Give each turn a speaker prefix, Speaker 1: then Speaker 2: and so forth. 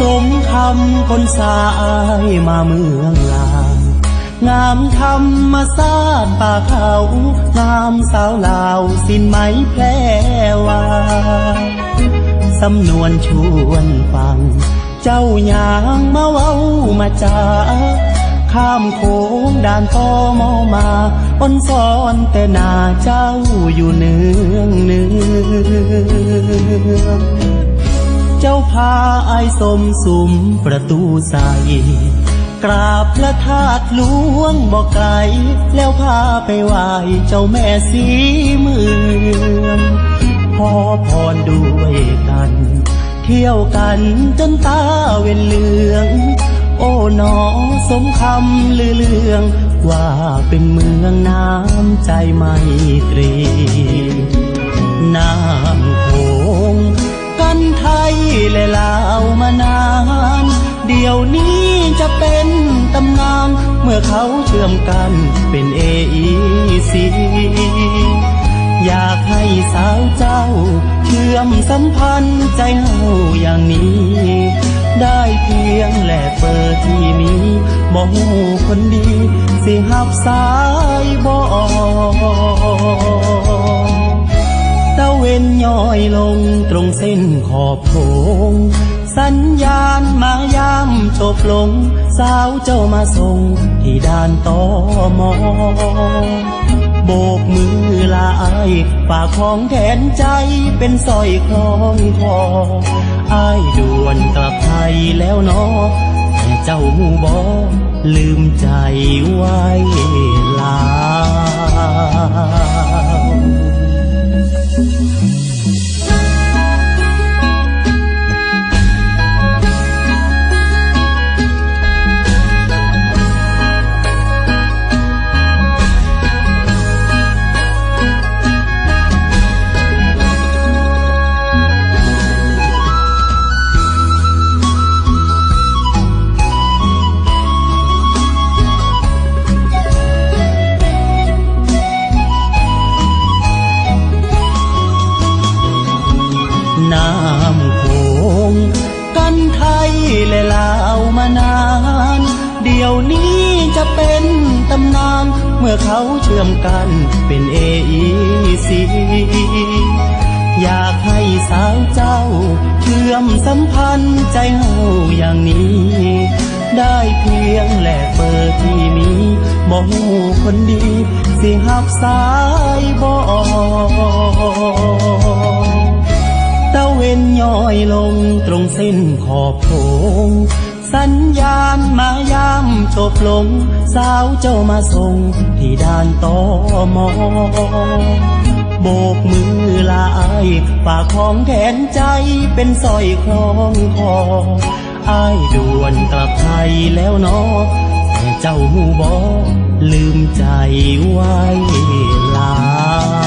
Speaker 1: สมคำคนสายมาเมืองลางงามธรรมศาสตร์ป่าเขา งามสาวลาวสินไหมแพรวาสำนวนชวนฟัง เจ้าหยางมาเว้ามาจาข้ามโค้งด่านต่อมอมาอ้นซ้อนแต่หนาเจ้าอยู่เนืองเนือง เจ้าพาไอายสมสุมประตูใส กราบพระธาตุหลวงบอกไกล แล้วพาไปไหว้เจ้าแม่สีเมืองขอพรด้วยกัน เที่ยวกันจนตาเวนเหลือง โอ้หนอสมคำลือเลือง ว่าเป็นเมืองน้ำใจไมตรี เขาเชื่อมกันเป็นเอซีอยากให้สาวเจ้า เชื่อมสัมพันธ์ใจเฮาอย่างนี้ ได้เพียงแลกเบอร์ที่มีบ่หูคนดี สิหับสายบอ ตะเวนย้อยลงตรงเส้นขอบโถงสัญญาณมายามจบลง สาวเจ้ามาส่งที่ด่านตอมอโบกมือลาไอฝากของแทนใจเป็นสร้อยคล้องคอไอายด่วนกลับไทยแล้วเนอแต่เจ้าหูบอลืมใจไว้ลาว จะเป็นตำนานเมื่อเขาเชื่อมกันเป็นเอซีอยากให้สาวเจ้าเชื่อมสัมพันธ์ใจเฮาอย่างนี้ ได้เพียงแลกเบอร์ที่มีบอกคนดี สิหับสายบอกตะเวนย้อยลงตรงเส้นขอบโถง สัญญาณมายามจบลง สาวเจ้ามาส่งที่ด่านตอมอโบกมือลาอายฝากของแทนใจเป็นสร้อยคล้องคออายด่วนกลับไทยแล้วเนอแต่เจ้าหูบอลืมใจไว้ลา